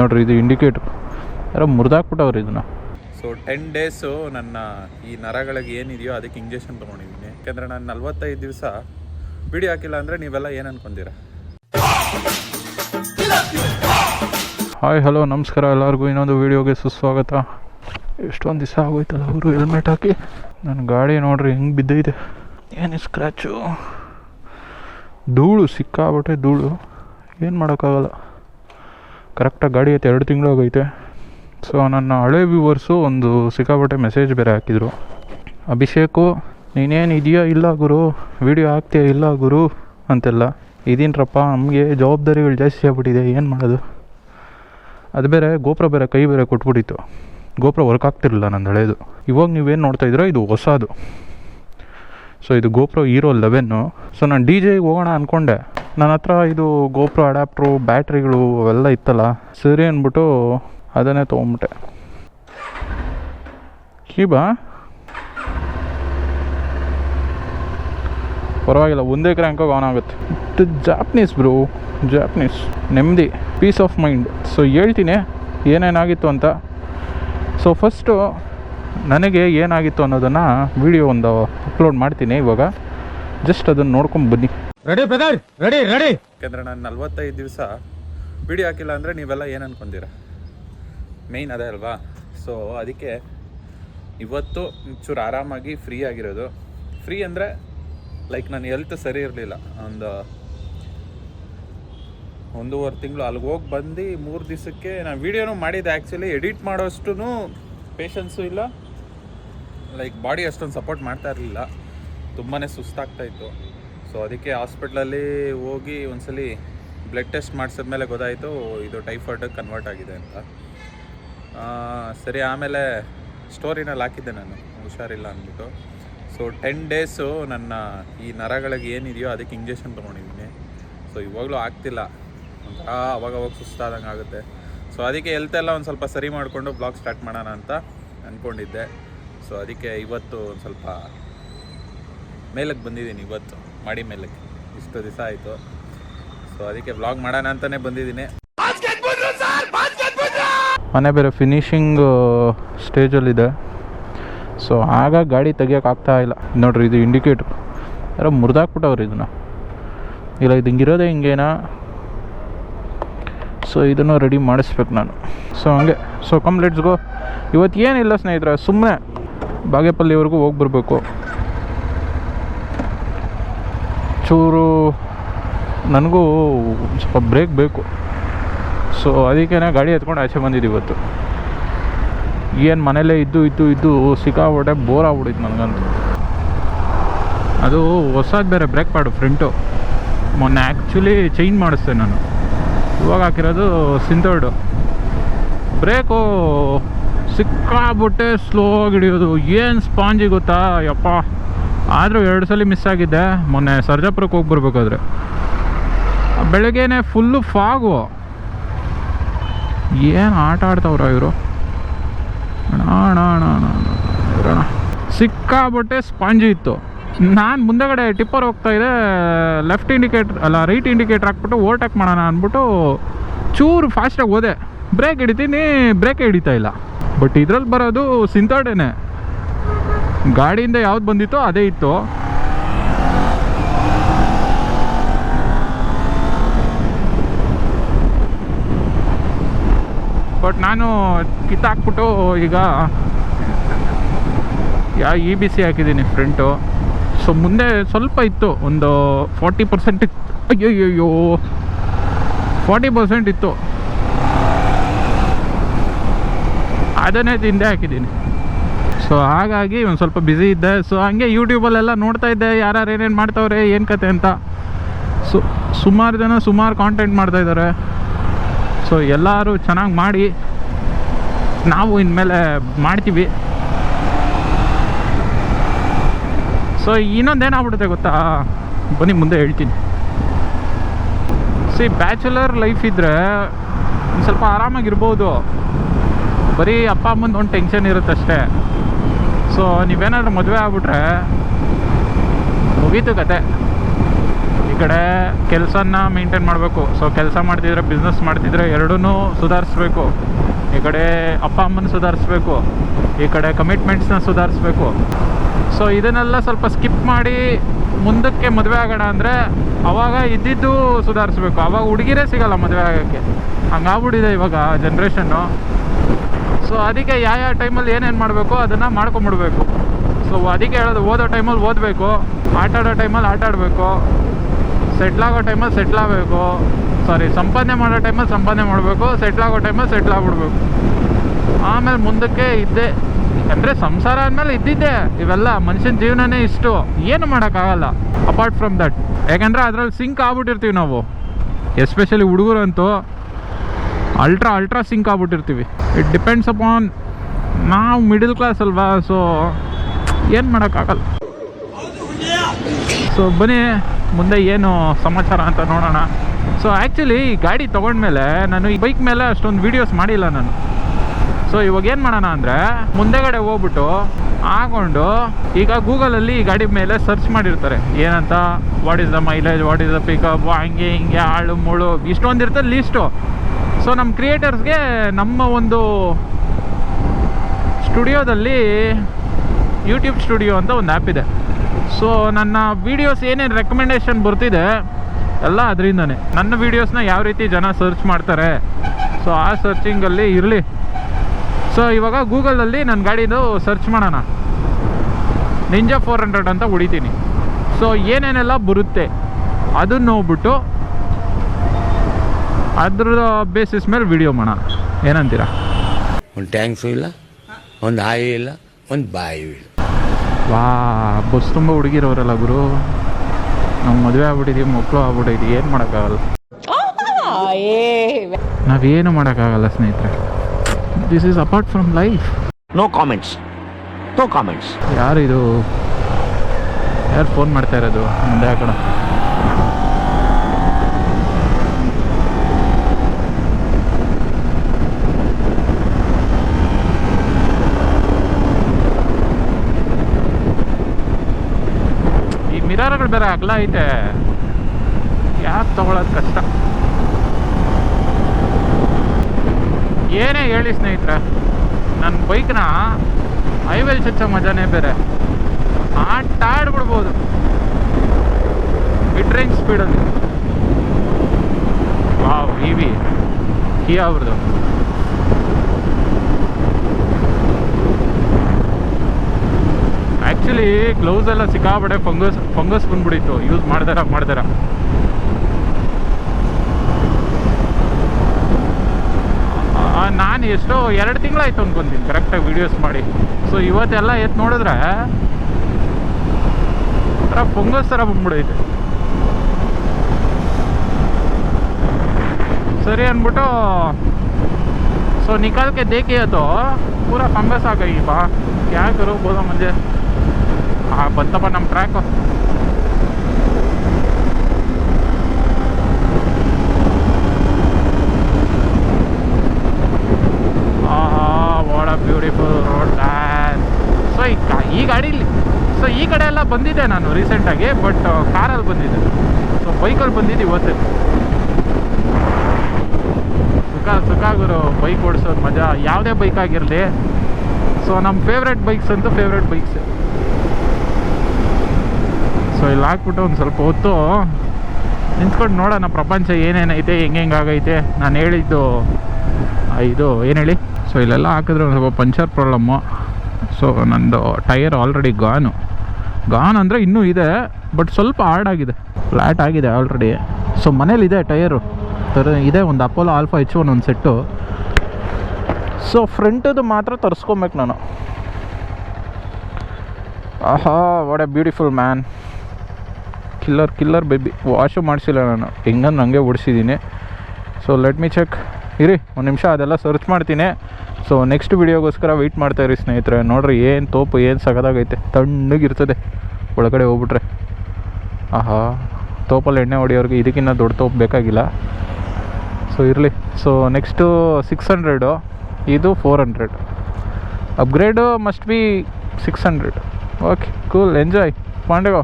ನೋಡ್ರಿ ಇದು ಇಂಡಿಕೇಟ್ ಯಾರೋ ಮುರಿದಾಕ್ಬಿಟ್ಟವ್ರಿ ಇದನ್ನ. ಸೊ ಟೆನ್ ಡೇಸು ನನ್ನ ಈ ನರಗಳಿಗೆ ಏನಿದೆಯೋ ಅದಕ್ಕೆ ಇಂಜೆಕ್ಷನ್ ತೊಗೊಂಡಿದ್ದೀನಿ. ಯಾಕೆಂದರೆ ನಾನು ನಲ್ವತ್ತೈದು ದಿವಸ ವಿಡಿಯೋ ಹಾಕಿಲ್ಲ ಅಂದರೆ ನೀವೆಲ್ಲ ಏನು ಅನ್ಕೊಂತೀರ? ಹಾಯ್ ಹಲೋ ನಮಸ್ಕಾರ ಎಲ್ಲರಿಗೂ. ಇನ್ನೊಂದು ವೀಡಿಯೋಗೆ ಸುಸ್ವಾಗತ. ಎಷ್ಟೊಂದು ದಿವಸ ಆಗೋಯ್ತಲ್ಲ ಅವರು ಹೆಲ್ಮೆಟ್ ಹಾಕಿ. ನನ್ನ ಗಾಡಿ ನೋಡ್ರಿ ಹೆಂಗೆ ಬಿದ್ದೈತೆ. ಏನು ಸ್ಕ್ರ್ಯಾಚು ಧೂಳು ಸಿಕ್ಕಾಬಿಟ್ಟೆ ಧೂಳು. ಏನು ಮಾಡೋಕ್ಕಾಗಲ್ಲ. ಕರೆಕ್ಟಾಗಿ ಗಾಡಿ ಐತೆ ಎರಡು ತಿಂಗಳಾಗೈತೆ ಸೊ ನನ್ನ ಹಳೆ ವ್ಯೂವರ್ಸು ಒಂದು ಸಿಕ್ಕಾಪಟ್ಟೆ ಮೆಸೇಜ್ ಬೇರೆ ಹಾಕಿದರು. ಅಭಿಷೇಕು, ನೀನೇನು ಇದೆಯಾ? ಇಲ್ಲ ಗುರು. ವಿಡಿಯೋ ಹಾಕ್ತೀಯಾ? ಇಲ್ಲ ಗುರು. ಅಂತೆಲ್ಲ. ಇದೀನ್ರಪ್ಪ ನಮಗೆ ಜವಾಬ್ದಾರಿಗಳು ಜಾಸ್ತಿ ಆಗ್ಬಿಟ್ಟಿದೆ. ಏನು ಮಾಡೋದು? ಅದು ಬೇರೆ, ಗೋಪುರ ಬೇರೆ, ಕೈ ಬೇರೆ ಕೊಟ್ಬಿಟ್ಟಿತ್ತು. ಗೋಪುರ ವರ್ಕ್ ಆಗ್ತಿರಲಿಲ್ಲ ನಂದು ಹಳೇದು. ಇವಾಗ ನೀವೇನು ನೋಡ್ತಾ ಇದ್ದೀರೋ? ಇದು ಹೊಸದು. ಸೊ ಇದು ಗೋಪ್ರೋ ಹೀರೋ ಲೆವೆನ್ನು ಸೊ ನಾನು ಡಿ ಜೆಗೆ ಹೋಗೋಣ ಅಂದ್ಕೊಂಡೆ ನನ್ನ ಹತ್ರ ಇದು ಗೋಪ್ರೋ ಅಡ್ಯಾಪ್ಟ್ರು ಬ್ಯಾಟ್ರಿಗಳು ಅವೆಲ್ಲ ಇತ್ತಲ್ಲ, ಸರಿ ಅಂದ್ಬಿಟ್ಟು ಅದನ್ನೇ ತೊಗೊಂಬಿಟ್ಟೆ. ಕೀಬಾ ಪರವಾಗಿಲ್ಲ, ಒಂದೇ ಕ್ರ್ಯಾಂಕಾಗಿ ಆನ್ ಆಗುತ್ತೆ. ಇಟ್ ಜಾಪ್ನೀಸ್ ಬ್ರೋ ಜಾಪ್ನೀಸ್ ನೆಮ್ಮದಿ ಪೀಸ್ ಆಫ್ ಮೈಂಡ್ ಸೊ ಹೇಳ್ತೀನಿ, ಏನೇನಾಗಿತ್ತು ಅಂತ. ಸೊ ಫಸ್ಟು ನನಗೆ ಏನಾಗಿತ್ತು ಅನ್ನೋದನ್ನು ವಿಡಿಯೋ ಒಂದು ಅಪ್ಲೋಡ್ ಮಾಡ್ತೀನಿ ಇವಾಗ. ಜಸ್ಟ್ ಅದನ್ನು ನೋಡ್ಕೊಂಡು ಬನ್ನಿ. ರೆಡಿ ಬ್ರದರ್ ರೆಡಿ ರೆಡಿ ಯಾಕಂದ್ರೆ ನಾನು ನಲ್ವತ್ತೈದು ದಿವಸ ವಿಡಿಯೋ ಹಾಕಿಲ್ಲ ಅಂದರೆ ನೀವೆಲ್ಲ ಏನು ಅನ್ಕೊಂತೀರ? ಮೇಯ್ನ್ ಅದೇ ಅಲ್ವಾ? ಸೊ ಅದಕ್ಕೆ ಇವತ್ತು ಒಂಚೂರು ಆರಾಮಾಗಿ ಫ್ರೀ ಆಗಿರೋದು. ಫ್ರೀ ಅಂದರೆ ಲೈಕ್ ನನ್ನ ಹೆಲ್ತ್ ಸರಿ ಇರಲಿಲ್ಲ. ಒಂದು ಒಂದೂವರೆ ತಿಂಗಳು ಅಲ್ಲಿಗೆ ಹೋಗಿ ಬಂದು ಮೂರು ದಿವಸಕ್ಕೆ ನಾನು ವೀಡಿಯೋನು ಮಾಡಿದ್ದೆ. ಆ್ಯಕ್ಚುಲಿ ಎಡಿಟ್ ಮಾಡೋಷ್ಟು ಪೇಷನ್ಸು ಇಲ್ಲ. ಲೈಕ್ ಬಾಡಿ ಅಷ್ಟೊಂದು ಸಪೋರ್ಟ್ ಮಾಡ್ತಾ ಇರಲಿಲ್ಲ. ತುಂಬಾ ಸುಸ್ತಾಗ್ತಾ ಇತ್ತು. ಸೊ ಅದಕ್ಕೆ ಹಾಸ್ಪಿಟ್ಲಲ್ಲಿ ಹೋಗಿ ಒಂದ್ಸಲಿ ಬ್ಲಡ್ ಟೆಸ್ಟ್ ಮಾಡಿಸಿದ್ಮೇಲೆ ಗೊತ್ತಾಯಿತು ಇದು ಟೈಫಾಯ್ಡಿಗೆ ಕನ್ವರ್ಟ್ ಆಗಿದೆ ಅಂತ. ಸರಿ, ಆಮೇಲೆ ಸ್ಟೋರಿನಲ್ಲಿ ಹಾಕಿದ್ದೆ ನಾನು. ಹುಷಾರಿಲ್ಲ ಅಂದ್ಬಿಟ್ಟು. ಸೊ ಟೆನ್ ಡೇಸು ನನ್ನ ಈ ನರಗಳಿಗೆ ಏನಿದೆಯೋ ಅದಕ್ಕೆ ಇಂಜೆಕ್ಷನ್ ತೊಗೊಂಡಿದ್ದೀನಿ. ಸೊ ಇವಾಗಲೂ ಆಗ್ತಿಲ್ಲ. ಒಂಥರ ಅವಾಗ ಅವಾಗ ಸುಸ್ತಾದಂಗೆ ಆಗುತ್ತೆ. ಸೊ ಅದಕ್ಕೆ ಹೆಲ್ತ್ ಎಲ್ಲ ಒಂದು ಸ್ವಲ್ಪ ಸರಿ ಮಾಡಿಕೊಂಡು ಬ್ಲಾಗ್ ಸ್ಟಾರ್ಟ್ ಮಾಡೋಣ ಅಂತ ಅಂದ್ಕೊಂಡಿದ್ದೆ ಸೊ ಅದಕ್ಕೆ ಇವತ್ತು ಒಂದು ಸ್ವಲ್ಪ ಮೇಲಕ್ಕೆ ಬಂದಿದ್ದೀನಿ ಇವತ್ತು. ಮಾಡಿ ಮೇಲೆ. ಇಷ್ಟು ದಿವಸ ಆಯಿತು. ಸೊ ಅದಕ್ಕೆ ಬ್ಲಾಗ್ ಮಾಡೋಣ ಅಂತಲೇ ಬಂದಿದ್ದೀನಿ. ಮನೆ ಬೇರೆ ಫಿನಿಶಿಂಗ್ ಸ್ಟೇಜಲ್ಲಿದೆ ಸೊ ಆಗ ಗಾಡಿ ತೆಗಿಯೋಕ್ಕಾಗ್ತಾ ಇಲ್ಲ. ನೋಡ್ರಿ, ಇದು ಇಂಡಿಕೇಟ್ರ್ ಯಾರೋ ಮುರಿದಾಕ್ಬಿಟ್ಟವ್ರಿ ಇದನ್ನು. ಇಲ್ಲ, ಇದು ಹಿಂಗಿರೋದೇ ಹಿಂಗೇನಾ? ಸೊ ಇದನ್ನು ರೆಡಿ ಮಾಡಿಸ್ಬೇಕು ನಾನು. ಸೊ ಹಂಗೆ. ಸೊ ಕಮ್ ಲೆಟ್ಸ್ ಗೋ ಇವತ್ತು ಏನಿಲ್ಲ ಸ್ನೇಹಿತರೆ ಸುಮ್ಮನೆ ಬಾಗೇಪಲ್ಲಿವರೆಗೂ ಹೋಗಿ ಬರಬೇಕು ಚೂರು ನನಗೂ ಸ್ವಲ್ಪ ಬ್ರೇಕ್ ಬೇಕು. ಸೊ ಅದಕ್ಕೇ ಗಾಡಿ ಎತ್ಕೊಂಡು ಆಚೆ ಬಂದಿದ್ದು ಇವತ್ತು. ಏನು ಮನೇಲೇ ಇದ್ದು ಇದ್ದು ಇದ್ದು ಸಿಕ್ಕಾಬಿಟ್ಟೆ ಬೋರ್ ಆಗ್ಬಿಟ್ಟಿತ್ತು ನನಗಂತೂ. ಅದು ಹೊಸದು ಬೇರೆ ಬ್ರೇಕ್ ಪಾಡು ಫ್ರಂಟು ಮೊನ್ನೆ ಆ್ಯಕ್ಚುಲಿ ಚೇಂಜ್ ಮಾಡಿಸ್ದೆ ನಾನು. ಇವಾಗ ಹಾಕಿರೋದು ಸಿಂತರ್ಡು ಬ್ರೇಕು ಸಿಕ್ಕಾಬಿಟ್ಟೆ ಸ್ಲೋ ಆಗಿ ಹಿಡಿಯೋದು. ಏನು ಸ್ಪಾಂಜಿ ಗೊತ್ತಾ? ಯಪ್ಪ. ಆದರೂ ಎರಡು ಸಲ ಮಿಸ್ ಆಗಿದ್ದೆ ಮೊನ್ನೆ ಸರ್ಜಾಪುರಕ್ಕೆ ಹೋಗಿ ಬರ್ಬೇಕಾದ್ರೆ. ಬೆಳಗ್ಗೆನೆ ಫುಲ್ಲು ಫಾಗು ಏನು ಆಟ ಆಡ್ತಾವ್ರ ಇವರು? ಅಣ್ಣ ಸಿಕ್ಕಾಬಟ್ಟೆ ಸ್ಪಾಂಜಿ ಇತ್ತು. ನಾನು ಮುಂದೆಗಡೆ ಟಿಪ್ಪರ್ ಹೋಗ್ತಾ ಇದೆ ಲೆಫ್ಟ್ ಇಂಡಿಕೇಟ್ರ್ ಅಲ್ಲ ರೈಟ್ ಇಂಡಿಕೇಟ್ರ್ ಹಾಕ್ಬಿಟ್ಟು ಓವರ್ಟೇಕ್ ಮಾಡೋಣ ಅಂದ್ಬಿಟ್ಟು ಚೂರು ಫಾಸ್ಟಾಗಿ ಹೋದೆ. ಬ್ರೇಕ್ ಹಿಡಿತೀನಿ ಬ್ರೇಕ್ ಹಿಡಿತಾ ಇಲ್ಲ. ಬಟ್ ಇದ್ರಲ್ಲಿ ಬರೋದು ಸಿಂತಾಡೇನೆ ಗಾಡಿಯಿಂದ ಯಾವ್ದು ಬಂದಿತ್ತೋ ಅದೇ ಇತ್ತು. ಬಟ್ ನಾನು ಕಿತ್ತಾಕ್ಬಿಟ್ಟು ಈಗ ಯಾ ಇ ಬಿ ಸಿ ಹಾಕಿದ್ದೀನಿ ಫ್ರಂಟು ಸೊ ಮುಂದೆ ಸ್ವಲ್ಪ ಇತ್ತು, ಒಂದು ಫಾರ್ಟಿ ಪರ್ಸೆಂಟ್ ಅಯ್ಯಯ್ಯೋ ಫಾರ್ಟಿ ಪರ್ಸೆಂಟ್ ಇತ್ತು. ಅದನ್ನೇ ತಿಂದೆ ಹಾಕಿದ್ದೀನಿ. ಸೊ ಹಾಗಾಗಿ ಒಂದು ಸ್ವಲ್ಪ ಬ್ಯುಸಿ ಇದ್ದೆ. ಸೊ ಹಂಗೆ ಯೂಟ್ಯೂಬಲ್ಲೆಲ್ಲ ನೋಡ್ತಾ ಇದ್ದೆ. ಯಾರ್ಯಾರು ಏನೇನು ಮಾಡ್ತಾವ್ರೆ, ಏನು ಕತೆ ಅಂತ. ಸೊ ಸುಮಾರು ಜನ ಸುಮಾರು ಕಾಂಟೆಂಟ್ ಮಾಡ್ತಾ ಇದ್ದಾರೆ ಸೊ ಎಲ್ಲರೂ ಚೆನ್ನಾಗಿ ಮಾಡಿ ನಾವು ಇನ್ಮೇಲೆ ಮಾಡ್ತೀವಿ. ಸೊ ಇನ್ನೊಂದೇನಾಗ್ಬಿಡುತ್ತೆ ಗೊತ್ತಾ? ಬನ್ನಿ, ಮುಂದೆ ಹೇಳ್ತೀನಿ. ಸಿ ಬ್ಯಾಚುಲರ್ ಲೈಫ್ ಇದ್ದರೆ ಸ್ವಲ್ಪ ಆರಾಮಾಗಿರ್ಬೋದು. ಬರೀ ಅಪ್ಪ, ಅಮ್ಮಂದು ಒಂದು ಟೆನ್ಷನ್ ಇರುತ್ತಷ್ಟೇ. ಸೊ ನೀವೇನಾದ್ರೂ ಮದುವೆ ಆಗ್ಬಿಟ್ರೆ ಮುಗೀತು ಕತೆ. ಈ ಕಡೆ ಕೆಲಸನ ಮೇಂಟೈನ್ ಮಾಡಬೇಕು. ಸೊ ಕೆಲಸ ಮಾಡ್ತಿದ್ರೆ ಬಿಸ್ನೆಸ್ ಮಾಡ್ತಿದ್ರೆ ಎರಡೂ ಸುಧಾರಿಸ್ಬೇಕು. ಈ ಕಡೆ ಅಪ್ಪ ಅಮ್ಮನ ಸುಧಾರಿಸ್ಬೇಕು. ಈ ಕಡೆ ಕಮಿಟ್ಮೆಂಟ್ಸ್ನ ಸುಧಾರಿಸ್ಬೇಕು. ಸೊ ಇದನ್ನೆಲ್ಲ ಸ್ವಲ್ಪ ಸ್ಕಿಪ್ ಮಾಡಿ ಮುಂದಕ್ಕೆ ಮದುವೆ ಆಗೋಣ ಅಂದರೆ ಅವಾಗ ಇದ್ದಿದ್ದು ಸುಧಾರಿಸ್ಬೇಕು. ಅವಾಗ ಹುಡುಗಿರೇ ಸಿಗಲ್ಲ ಮದುವೆ ಆಗೋಕ್ಕೆ. ಹಂಗಾಗ್ಬಿಟ್ಟಿದೆ ಇವಾಗ ಜನ್ರೇಷನ್ನು ಸೊ ಅದಕ್ಕೆ ಯಾವ ಯಾವ ಟೈಮಲ್ಲಿ ಏನೇನು ಮಾಡಬೇಕು ಅದನ್ನು ಮಾಡ್ಕೊಂಬಿಡ್ಬೇಕು. ಸೊ ಅದಕ್ಕೆ ಹೇಳೋದು, ಓದೋ ಟೈಮಲ್ಲಿ ಓದಬೇಕು, ಆಟಾಡೋ ಟೈಮಲ್ಲಿ ಆಟ ಆಡಬೇಕು ಸೆಟ್ಲಾಗೋ ಟೈಮಲ್ಲಿ ಸೆಟ್ಲಾಗಬೇಕು ಸಾರಿ ಸಂಪಾದನೆ ಮಾಡೋ ಟೈಮಲ್ಲಿ ಸಂಪಾದನೆ ಮಾಡಬೇಕು ಸೆಟ್ಲಾಗೋ ಟೈಮಲ್ಲಿ ಸೆಟ್ಲ್ ಆಗ್ಬಿಡ್ಬೇಕು. ಆಮೇಲೆ ಮುಂದಕ್ಕೆ ಇದ್ದೆ, ಅಂದರೆ ಸಂಸಾರ ಅಂದಮೇಲೆ ಇದ್ದಿದ್ದೆ, ಇವೆಲ್ಲ ಮನುಷ್ಯನ ಜೀವನನೇ ಇಷ್ಟು. ಏನು ಮಾಡೋಕ್ಕಾಗಲ್ಲ ಅಪಾರ್ಟ್ ಫ್ರಮ್ ದಟ್ ಯಾಕಂದರೆ ಅದರಲ್ಲಿ ಸಿಂಕ್ ಆಗ್ಬಿಟ್ಟಿರ್ತೀವಿ ನಾವು. ಎಸ್ಪೆಷಲಿ ಹುಡುಗರಂತೂ ಅಲ್ಟ್ರಾ ಅಲ್ಟ್ರಾ ಸಿಂಕ್ ಆಗ್ಬಿಟ್ಟಿರ್ತೀವಿ. ಇಟ್ ಡಿಪೆಂಡ್ಸ್ ಅಪಾನ್ ನಾವು ಮಿಡಲ್ ಕ್ಲಾಸ್ ಅಲ್ವಾ ಸೊ ಏನು ಮಾಡೋಕ್ಕಾಗಲ್ಲ. ಸೊ ಬನ್ನಿ, ಮುಂದೆ ಏನು ಸಮಾಚಾರ ಅಂತ ನೋಡೋಣ. ಸೊ ಆ್ಯಕ್ಚುಲಿ ಈ ಗಾಡಿ ತೊಗೊಂಡ್ಮೇಲೆ ನಾನು ಈ ಬೈಕ್ ಮೇಲೆ ಅಷ್ಟೊಂದು ವೀಡಿಯೋಸ್ ಮಾಡಿಲ್ಲ ನಾನು. ಸೊ ಇವಾಗ ಏನು ಮಾಡೋಣ ಅಂದರೆ, ಮುಂದೆಗಡೆ ಹೋಗ್ಬಿಟ್ಟು ಆಗೊಂಡು ಈಗ ಗೂಗಲಲ್ಲಿ ಈ ಗಾಡಿ ಮೇಲೆ ಸರ್ಚ್ ಮಾಡಿರ್ತಾರೆ. ಏನಂತ? What is the mileage what is the pickup ಹಂಗೆ, ಹಿಂಗೆ, ಆಳು, ಮುಳು ಇಷ್ಟೊಂದು ಇರ್ತದೆ ಲೀಸ್ಟು ಸೊ ನಮ್ಮ ಕ್ರಿಯೇಟರ್ಸ್ಗೆ ನಮ್ಮ ಒಂದು ಸ್ಟುಡಿಯೋದಲ್ಲಿ ಯೂಟ್ಯೂಬ್ ಸ್ಟುಡಿಯೋ ಅಂತ ಒಂದು ಆ್ಯಪ್ ಇದೆ. ಸೊ ನನ್ನ ವೀಡಿಯೋಸ್ ಏನೇನು ರೆಕಮೆಂಡೇಶನ್ ಬರ್ತಿದೆ, ಎಲ್ಲ ಅದರಿಂದನೇ. ನನ್ನ ವೀಡಿಯೋಸ್ನ ಯಾವ ರೀತಿ ಜನ ಸರ್ಚ್ ಮಾಡ್ತಾರೆ ಸೊ ಆ ಸರ್ಚಿಂಗಲ್ಲಿ ಇರಲಿ. ಸೊ ಇವಾಗ ಗೂಗಲಲ್ಲಿ ನನ್ನ ಗಾಡಿದು ಸರ್ಚ್ ಮಾಡೋಣ. ನಿಂಜಾ ಫೋರ್ ಹಂಡ್ರೆಡ್ ಅಂತ ಹೊಡಿತೀನಿ. ಸೊ ಏನೇನೆಲ್ಲ ಬರುತ್ತೆ, ಅದನ್ನು ನೋಡ್ಬಿಟ್ಟು ಅದ್ರ ಬೇಸಿಸ್ ಮೇಲೆ ವಿಡಿಯೋ ಮಾಡೋಣ. ಏನಂತೀರಾ? ಒಂದು ಟ್ಯಾಂಕ್ಸು ಇಲ್ಲ ಒಂದು ಹಾಯಿ ಇಲ್ಲ ಒಂದು ಬಾಯಿ ಇಲ್ಲ. ವಾ ಬಸ್ ತುಂಬ ಹುಡುಗಿರೋರಲ್ಲ ಗುರು. ನಮ್ಮ ಮದುವೆ ಆಗ್ಬಿಟ್ಟಿದ್ದೀವಿ ಮಕ್ಕಳು ಆಗ್ಬಿಟ್ಟಿದ್ದೀವಿ ಏನು ಮಾಡೋಕ್ಕಾಗಲ್ಲ. ನಾವೇನು ಮಾಡೋಕ್ಕಾಗಲ್ಲ ಸ್ನೇಹಿತರೆ. This is apart from life no comments no comments ಯಾರು ಇದು ಯಾರು ಫೋನ್ ಮಾಡ್ತಾ ಇರೋದು? ಮುಂದೆ ಆ ಕಡೆ ಈ ಮಿರರ್ಗಳು ಬೇರೆ ಅಗಲ ಐತೆ? ಯಾಕೆ ತಗೊಳ್ಳೋದು ಕಷ್ಟ? ಏನೇ ಹೇಳಿ ಸ್ನೇಹಿತರೆ ನನ್ನ ಬೈಕ್ನ ಹೈವೇಲಿ ಚಚ್ಚೋ ಮಜಾನೇ ಬೇರೆ. ಆಟ ಆಡ್ಬಿಡ್ಬೋದು. ಮಿಡ್ ರೇಂಜ್ ಸ್ಪೀಡಲ್ಲಿ ವಾವ್ ಇವಿ ಕಿಯಾ ಅವ್ರದ್ದು ಆ್ಯಕ್ಚುಲಿ ಗ್ಲೌಸ್ ಎಲ್ಲ ಸಿಕ್ಕಾಬಡೆ ಫಂಗಸ್ ಫಂಗಸ್ ಬಂದ್ಬಿಟ್ಟಿತ್ತು ಯೂಸ್ ಮಾಡ್ದಾರ ಮಾಡ್ದಾರ ನಾನು ಎಷ್ಟೋ ಎರಡು ತಿಂಗಳಾಯ್ತು ಅನ್ಕೊಂತೀನಿ ಕರೆಕ್ಟಾಗಿ ವೀಡಿಯೋಸ್ ಮಾಡಿ ಸೊ ಇವತ್ತೆಲ್ಲ ಎತ್ತು ನೋಡಿದ್ರೆ ಒಂಥರ ಫಂಗಸ್ ಥರ ಬಂದ್ಬಿಡೈತೆ ಸರಿ ಅಂದ್ಬಿಟ್ಟು ಸೊ निकाल के देखिए तो पूरा फंगस आ गई बा क्या करो बोलो मुझे ಆ ಬಂತಪ್ಪ ನಮ್ಮ ಟ್ರ್ಯಾಕು ಬ್ಯೂಟಿಫುಲ್ ರೋಡ್ ಸೊ ಈ ಈ ಗಾಡೀಲಿ ಸೊ ಈ ಕಡೆ ಎಲ್ಲ ಬಂದಿದ್ದೆ ನಾನು ರೀಸೆಂಟಾಗಿ ಬಟ್ ಕಾರಲ್ಲಿ ಬಂದಿದ್ದೆ. ಸೊ ಬೈಕಲ್ಲಿ ಬಂದಿದ್ದು ಇವತ್ತು. ಸುಖ ಸುಖ ಬೈಕ್ ಓಡಿಸೋದು ಮಜಾ. ಯಾವುದೇ ಬೈಕ್ ಆಗಿರಲಿ. ಸೊ ನಮ್ಮ ಫೇವ್ರೆಟ್ ಬೈಕ್ಸ್ ಅಂತೂ ಫೇವ್ರೆಟ್ ಬೈಕ್ಸ್ ಸೊ ಇಲ್ಲಿ ಹಾಕ್ಬಿಟ್ಟು ಒಂದು ಸ್ವಲ್ಪ ಹೊತ್ತು ನಿಂತ್ಕೊಂಡು ನೋಡೋಣ, ಪ್ರಪಂಚ ಏನೇನೈತೆ, ಹೆಂಗೆ ಆಗೈತೆ. ನಾನು ಹೇಳಿದ್ದು ಇದು, ಏನು ಹೇಳಿ? ಸೊ ಇಲ್ಲೆಲ್ಲ ಹಾಕಿದ್ರೆ ಒಂದು ಸ್ವಲ್ಪ ಪಂಚರ್ ಪ್ರಾಬ್ಲಮ್ಮು ಸೊ ನಂದು ಟೈರ್ ಆಲ್ರೆಡಿ ಗಾನು ಗಾನ್ ಅಂದರೆ ಇನ್ನೂ ಇದೆ ಬಟ್ ಸ್ವಲ್ಪ ಹಾರ್ಡ್ ಆಗಿದೆ. ಫ್ಲ್ಯಾಟ್ ಆಗಿದೆ ಆಲ್ರೆಡಿ ಸೊ ಮನೇಲಿದೆ ಟೈರು ತರ ಇದೆ, ಒಂದು ಅಪೋಲೋ ಆಲ್ಫಾ ಒನ್ ಒಂದು ಸೆಟ್ಟು ಸೊ ಫ್ರಂಟದು ಮಾತ್ರ ತರಿಸ್ಕೊಬೇಕು ನಾನು. ಆಹಾ what a beautiful man killer killer baby wash ಮಾಡಿಸಿಲ್ಲ ನಾನು. ಹೆಂಗಂದ್ರೆ ಹಂಗೆ ಓಡಿಸಿದ್ದೀನಿ. ಸೊ ಲೆಟ್ ಮಿ ಚೆಕ್ ಇರಿ, ಒಂದು ನಿಮಿಷ, ಅದೆಲ್ಲ ಸರ್ಚ್ ಮಾಡ್ತೀನಿ. ಸೊ ನೆಕ್ಸ್ಟ್ ವೀಡಿಯೋಗೋಸ್ಕರ ವೆಯ್ಟ್ ಮಾಡ್ತಾ ಇರಿ ಸ್ನೇಹಿತರೆ. ನೋಡ್ರಿ, ಏನು ತೋಪು, ಏನು ಸಗದಾಗೈತೆ. ತಣ್ಣಗಿರ್ತದೆ. ಒಳಗಡೆ ಹೋಗ್ಬಿಟ್ರೆ. ಆಹಾ, ತೋಪಲ್ಲಿ ಎಣ್ಣೆ ಹೊಡಿಯೋರಿಗೆ ಇದಕ್ಕಿಂತ ದೊಡ್ಡ ತೋಪು ಬೇಕಾಗಿಲ್ಲ. ಸೊ ಇರಲಿ. ಸೊ ನೆಕ್ಸ್ಟು ಸಿಕ್ಸ್ ಹಂಡ್ರೆಡು ಇದು four hundred upgrade must be six hundred okay cool enjoy ಪಾಂಡೆಗೋ